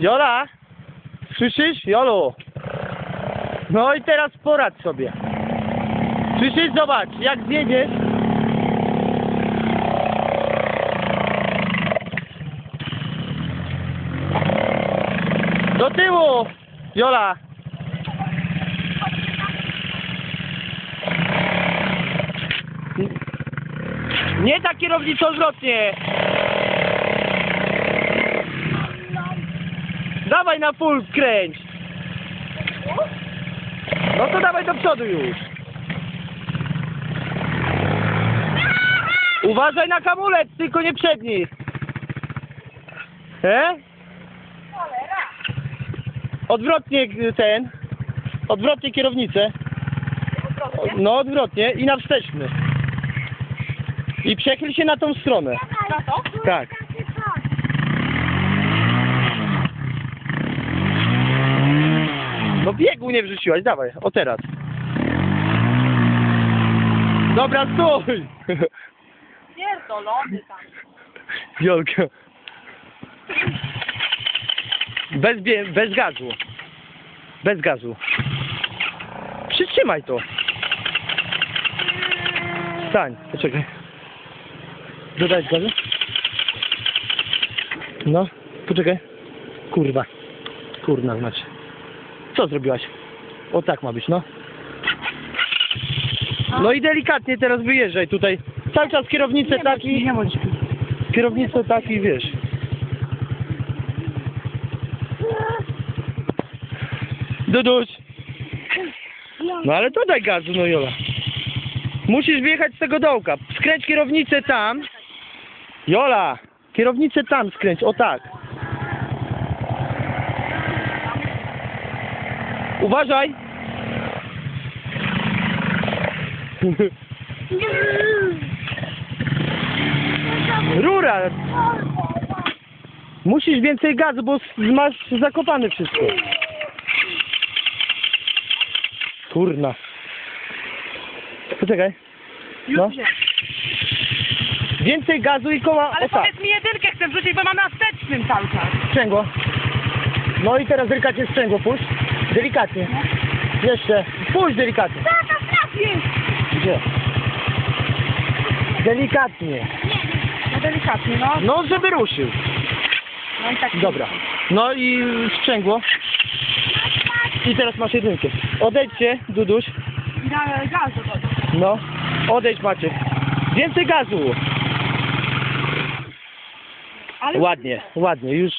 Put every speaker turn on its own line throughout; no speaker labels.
Jola! Słyszysz? Jolu! No i teraz poradź sobie. Słyszysz? Zobacz, jak zjedziesz. Do tyłu! Jola! Nie tak kierownicą odwrotnie! Dawaj na full kręć! No to dawaj do przodu już! Uważaj na hamulec, tylko nie przedni! E? Odwrotnie y, ten. Odwrotnie kierownicę. No odwrotnie i na wsteczny. I przechyl się na tą stronę.
Na to?
Tak. No biegu nie wrzuciłaś, dawaj, o teraz. Dobra, stój!
Pierdolony tam.
Jolka. Bez, bie- bez gazu. Bez gazu. Przytrzymaj to. Stań, poczekaj. Dodać gazu? No, poczekaj. Kurwa. Kurna znaczy. Co zrobiłaś? O tak ma być, no. No i delikatnie teraz wyjeżdżaj tutaj. Cały czas kierownicę tak i...
Nie bądź.
Kierownicę tak i wiesz. Duduś. No ale to daj gazu, no Jola. Musisz wjechać z tego dołka. Skręć kierownicę tam. Jola, kierownicę tam skręć, o tak. Uważaj. Rura. Musisz więcej gazu, bo masz zakopane wszystko. Kurna. Poczekaj. No. Więcej gazu i koła.
Ale
o tak.
powiedz mi jedynkę chcę wrzucić, bo mam na wstecznym cały czas.
Sprzęgło. No i teraz delikatnie sprzęgło puść. Delikatnie. Jeszcze. Puść delikatnie.
Tata, trafię!
Gdzie? Delikatnie.
No delikatnie, no.
No, żeby ruszył.
No i tak.
Dobra. No i sprzęgło. I teraz masz jedynkę. Odejdźcie, Duduś.
Gazu dodam.
No. Odejdź Maciek. Więcej gazu.
Ale
Ładnie, ładnie. Już.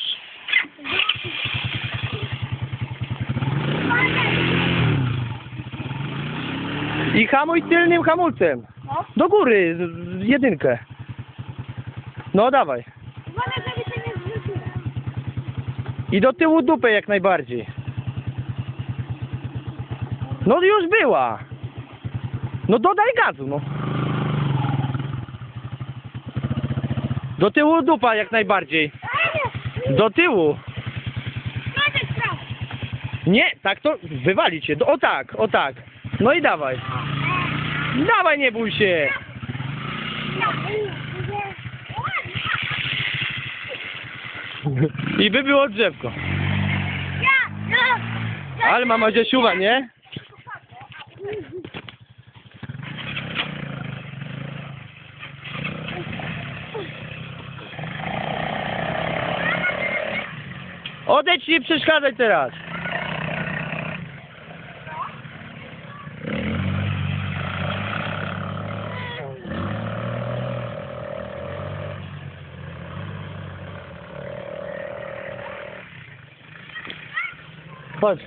I hamuj tylnym hamulcem. Do góry. Jedynkę. No dawaj. I do tyłu dupę jak najbardziej. No już była. No dodaj gazu, no. Do tyłu dupa jak najbardziej. Do tyłu. Nie, tak to wywali cię. O tak, o tak. No i dawaj. Dawaj, nie bój się. I by było drzewko. Ale mama dziesiuwa, nie? Odejdź, nie przeszkadzaj teraz. but